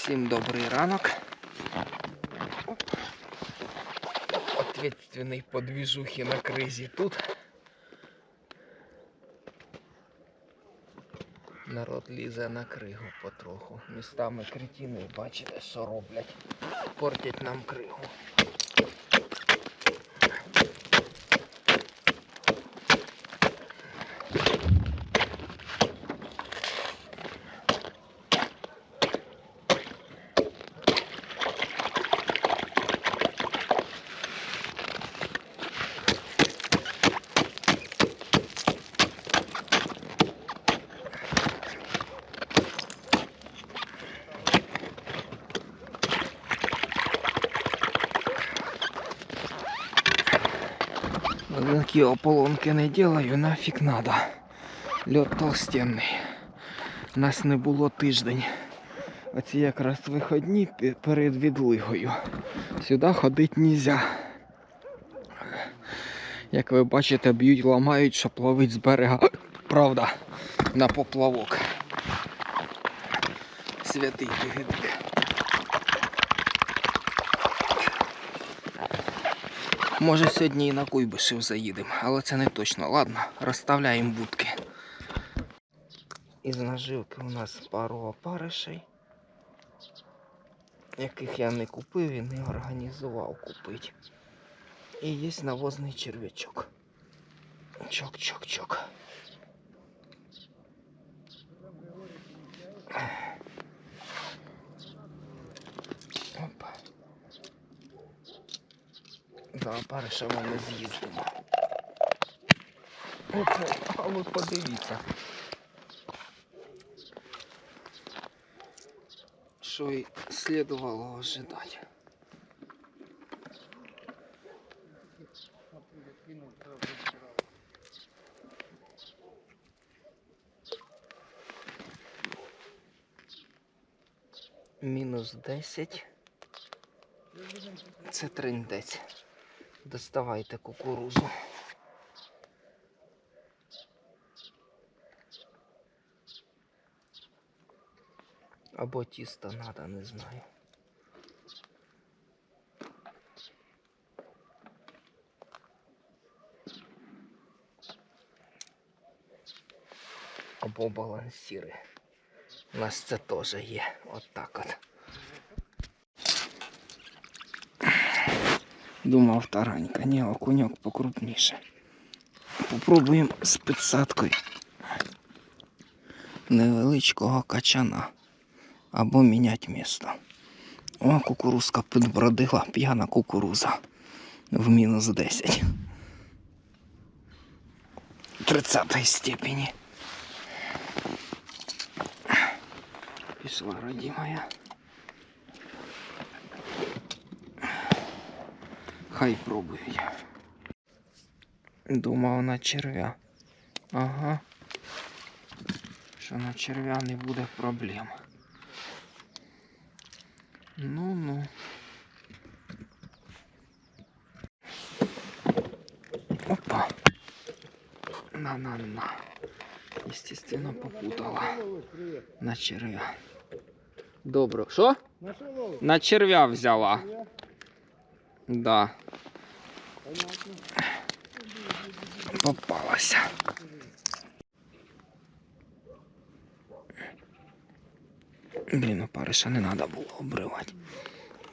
Всім добрий ранок. Ответственний по движухі на кризі тут. Народ лізе на кригу потроху. Містами кретіни, бачите, що роблять. Портять нам кригу. Такі ополонки не делаю, нафіг надо. Льот толстенний. Нас не було тиждень. Оці якраз виходні перед відлигою. Сюди ходити нельзя. Як ви бачите, б'ють, ламають, щоб ловить з берега. Правда, на поплавок. Святий тигидик. Може сьогодні і на Куйбишев заїдемо, але це не точно. Ладно, розставляємо будки. Із наживки у нас пару опаришей, яких я не купив і не організував купити. І є навозний черв'ячок. Чок-чок-чок. За опаришами ми з'їздимо. Оце, а ви подивіться. Що й слідувало ожидати. Мінус 10. Це триндець. Доставайте кукурузу. Або тісто надо, не знаю. Або балансіри. У нас це теж є. От так от. Думав таранька, ні, окуньок покрупніше. Попробуємо з підсадкою невеличкого качана. Або міняти місто. О, кукурузка підбродила, п'яна кукуруза. В мінус 10. 30 степені. Пішла родимая. Хай пробують. Думав на черв'я. Ага. Що на черв'я не буде проблем. Ну ну. Опа. На-на-на. Естественно, попутала. На черв'я. Добре. Що? На черв'я взяла. Да. Попалася. Блін, опариша не треба було обривати.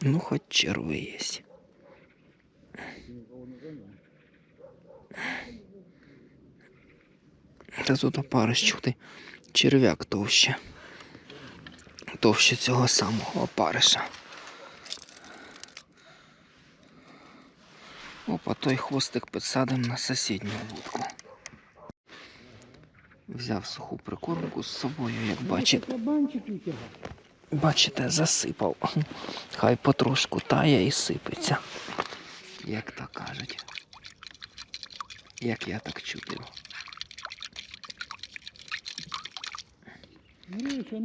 Ну, хоч черви є. Та тут опариш чути. Черв'як товще. Товще цього самого опариша. Опа, той хвостик підсадимо на сусідню вудку. Взяв суху прикормку з собою, як бачите. Бачите, засипав. Хай потрошку тає і сипеться. Як то кажуть. Як я так чутив.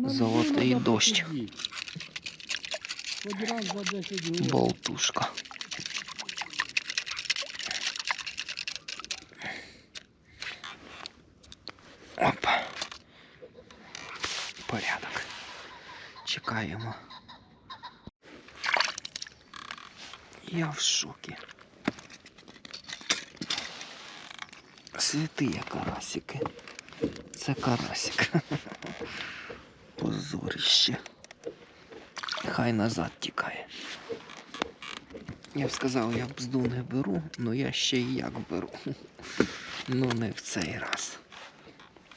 Золотий дощ. посидіти. Хоч раз за 10 років. Болтушка. Чекаємо. Я в шокі. Святия карасики. Це карасик. Позорище. Хай назад тікає. Я б сказав, я бзду не беру, але я ще і як беру. Ну не в цей раз.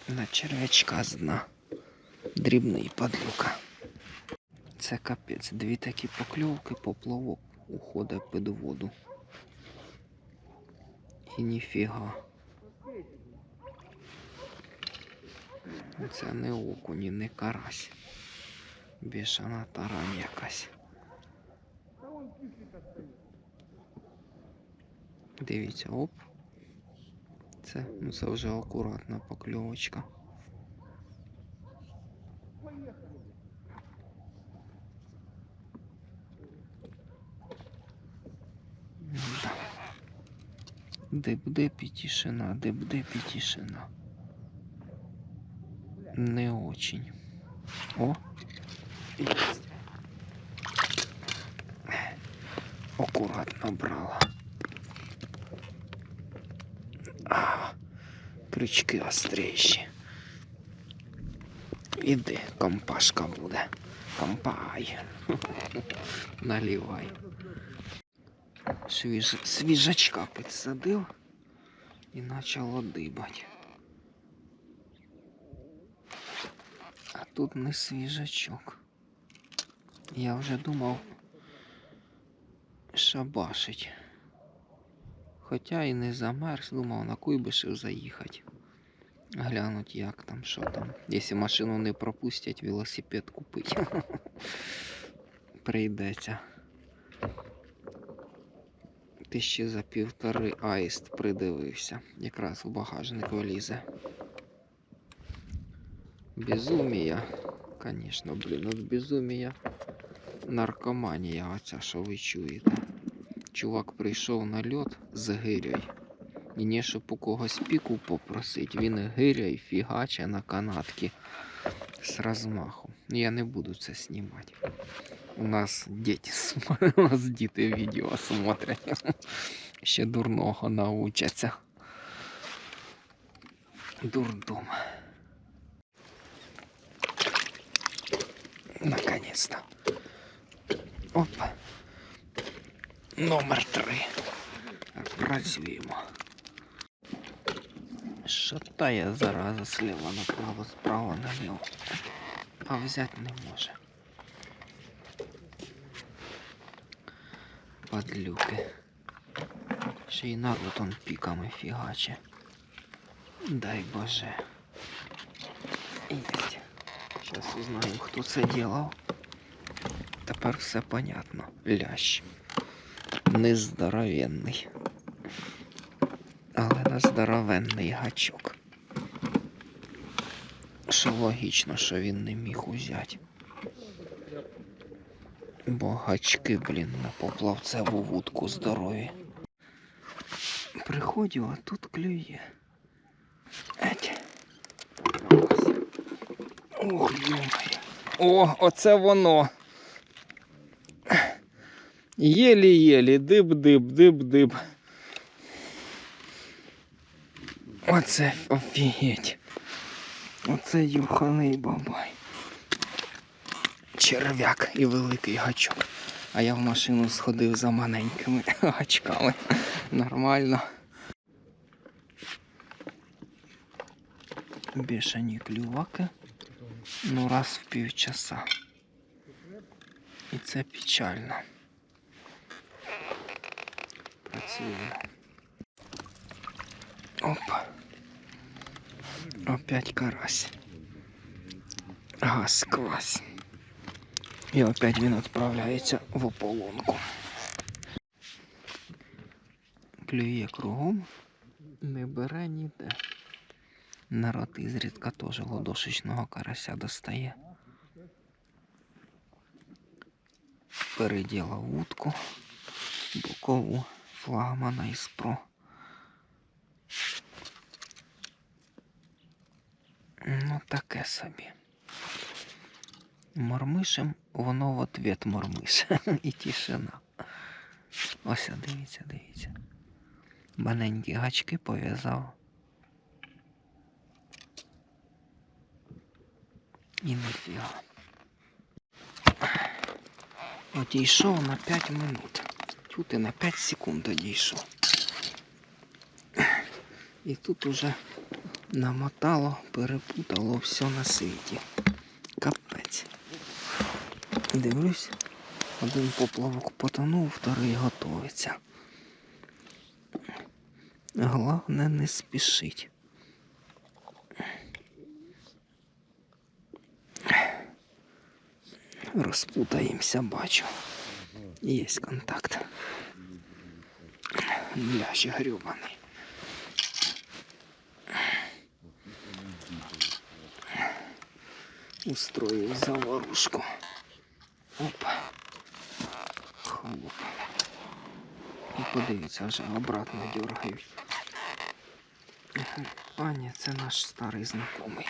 На червячка з дна. Дрібний падлюка. Це капець. Дві такі покльовки, поплавок уходить під воду. І ніфіга. Це не окунь, і не карась. Бішана тарань якась. Дивіться, оп. Це, ну це вже акуратна покльовочка. Диб-диб і тишина, диб-диб і тишина. Не очень. О! Есть. Аккуратно брала. А, крючки остріші. Іди, компашка буде. Компай. Наливай. Свіж... Свіжачка підсадив і почало дибати. А тут не свіжачок. Я вже думав шабашить. Хоча і не замерз, думав на Куйбишев заїхати. Глянуть, як там, що там. Якщо машину не пропустять, велосипед купити. Прийдеться. Тисячі за півтори аїст придивився. Якраз в багажник влізе. Безумія. Конечно, блін, от безумія. Наркоманія оця, що ви чуєте. Чувак прийшов на льот з гиряй. І не щоб у когось піку попросить, він гиряй фігаче на канатки з розмаху. Я не буду це знімати. У нас діти, см- у нас діти відео смотрять. Ще дурного научаться. Дурдом. Наконец-то. Опа. Номер три. Працюємо. Шатає зараза сліва направо, справа наліво. А взяти не може. Подлюки. Ще й народ он піками фігаче. Дай Боже. Есть. Сейчас узнаю, хто це делав. Тепер все понятно. Лящ. Нездоровенний. Але на здоровенний гачок. Що логічно, що він не міг узяти. Бо гачки, блін, на поплавцеву вудку здорові. Приходю, а тут клює. Еть. Ох, йомає. О, оце воно. Єлі-єлі, диб-диб, диб-диб. Оце офігеть. Оце юрханий бабай. Черв'як і великий гачок. А я в машину сходив за маленькими гачками. Нормально. Бішані клюваки. Ну раз в півчаса. І це печально. Працюємо. Опа. Опять карась. Газ квась. І опять він відправляється в ополонку. Клює кругом, не бере ніде. Народ ізрідка теж ладошечного карася достає. Переділа вудку, бокову флагмана із про. Ну, таке собі. Мормишем, воно в ответ мормише. І тишина. Ось, дивіться, дивіться. Маленькі гачки пов'язав. І ніфіга. Одійшов на 5 минут. Чути на 5 секунд одійшов. І тут уже намотало, перепутало все на світі. Капець. Дивлюсь, один поплавок потонув, вторий готується. Головне не спішить. Розпутаємося, бачу. Є контакт. Лящ грюбаний. Устроїв заварушку. Опа. Хлоп. І подивіться, вже обратно дергають. А, ні, це наш старий знайомий.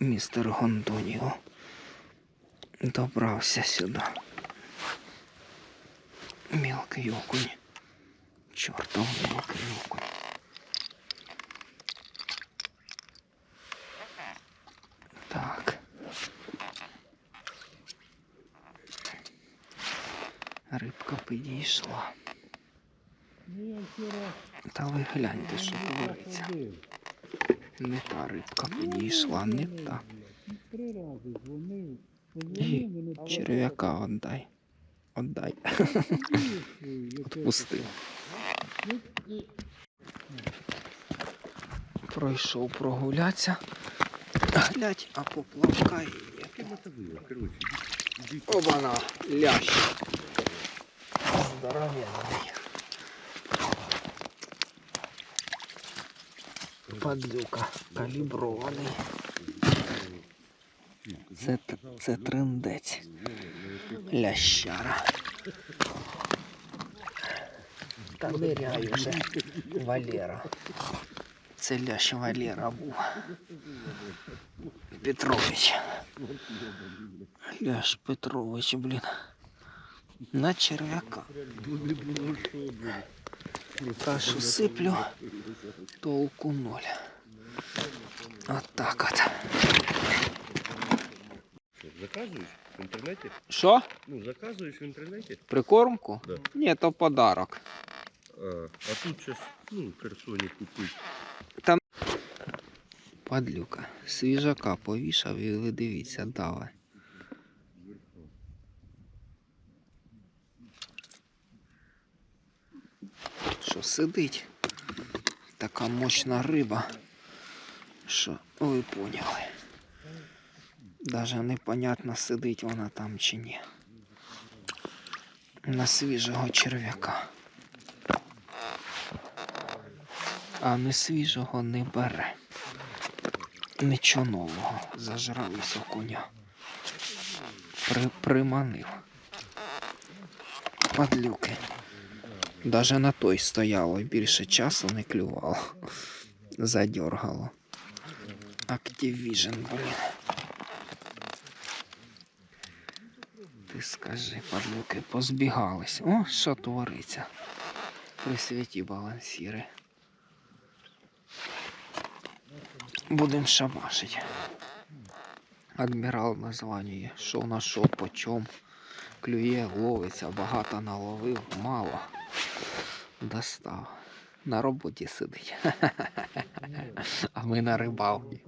Містер Гондоніо. Добрався сюди. Мелкий окунь. Чортов мелкий окунь. Так. Рибка підійшла. Та ви гляньте, що твориться. ходив. Не та рибка підійшла, не та. І черв'яка отдай. Отдай. Отпусти. Пройшов прогулятися. Глядь, а поплавка і є. Обана, лящ. Здоровенний. Падлюка калібрований. Це. Лящара. Та ниряй уже Валера. Це Валера був. Петрович. Ляш Петрович, блін. На черв'яка. Кашу сиплю, толку ноль. От так от. Заказуєш в інтернеті? Що? Ну, заказуєш в інтернеті? Прикормку? Да. Ні, то подарок. А, а тут щось, ну, в Херсоні купить. Падлюка. Свіжака повішав і ви дивіться, давай. Що сидить? Така мощна риба. Що ви поняли. Даже непонятно сидить вона там чи ні. На свіжого черв'яка. А не свіжого не бере. Нічого нового. Зажрались окуня. При, приманив. Падлюки. Даже на той стояло більше часу не клювало. Задергало. Activision, блін. Ти скажи, падлюки, позбігались. О, що твориться. При світі балансіри. Будем шабашить. Адмірал названня. Що на що, по чому. Клює, ловиться, багато наловив, мало. Достав. На роботі сидить. А ми на рибалці.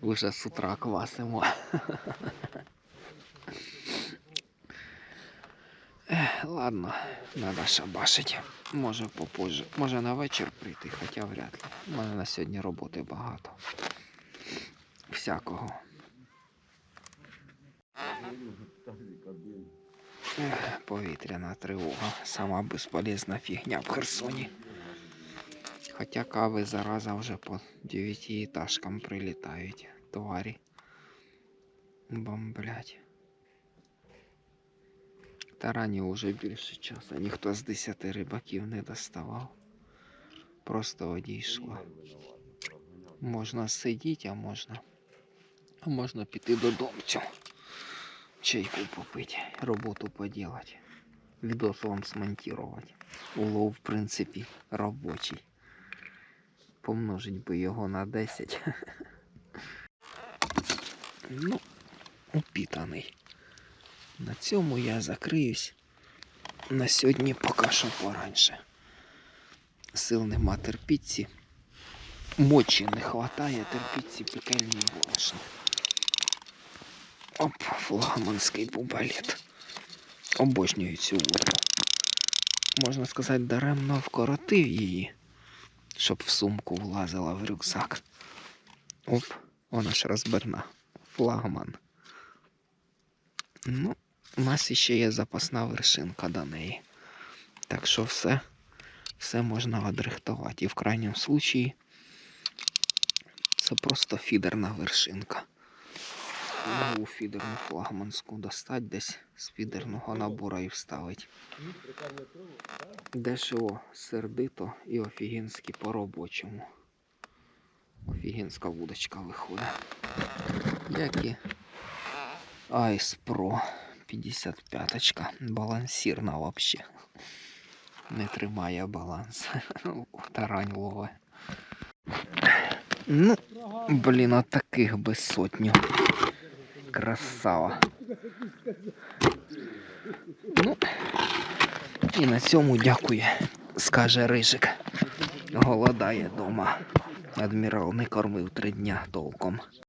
Уже з утра квасимо. Ладно, надо шабашить. Може попозже. Може на вечір прийти, хоча вряд ли. У мене на сьогодні роботи багато. Всякого. Повітряна тривога. Сама безполезна фігня в Херсоні. Хоча кави зараза вже по дев'ятиэтажкам прилітають. Тварі. Бомблять. Тарані вже більше часу. Ніхто з десяти рибаків не доставав. Просто одійшла. Можна сидіти, а можна. А можна піти додому. Чайку попити, роботу поділати. Відос вам смонтувати. Улов, в принципі, робочий. Помножить би його на 10. ну, упітаний. На цьому я закриюсь. На сьогодні поки що пораньше. Сил нема терпіться. Мочі не хватає, терпіться пекельні борошна. Оп, флагманський бубалет. Обожнюю цю воду. Можна сказати, даремно вкоротив її, щоб в сумку влазила в рюкзак. Оп, вона ж розберна. Флагман. Ну, у нас іще є запасна вершинка до неї. Так що все, все можна одрихтувати. І в крайньому случаї це просто фідерна вершинка. Нову фідерну флагманську достать десь з фідерного набору і вставить. Дешево, сердито і офігенськи по-робочому. Офігенська вудочка виходить. Як і Ice Pro 55 балансірна вообще. Не тримає баланс. Тарань лове. Ну, блін, от таких без сотню. Красава. Ну, і на цьому дякує, скаже Рижик. Голодає дома. Адмірал не кормив три дня толком.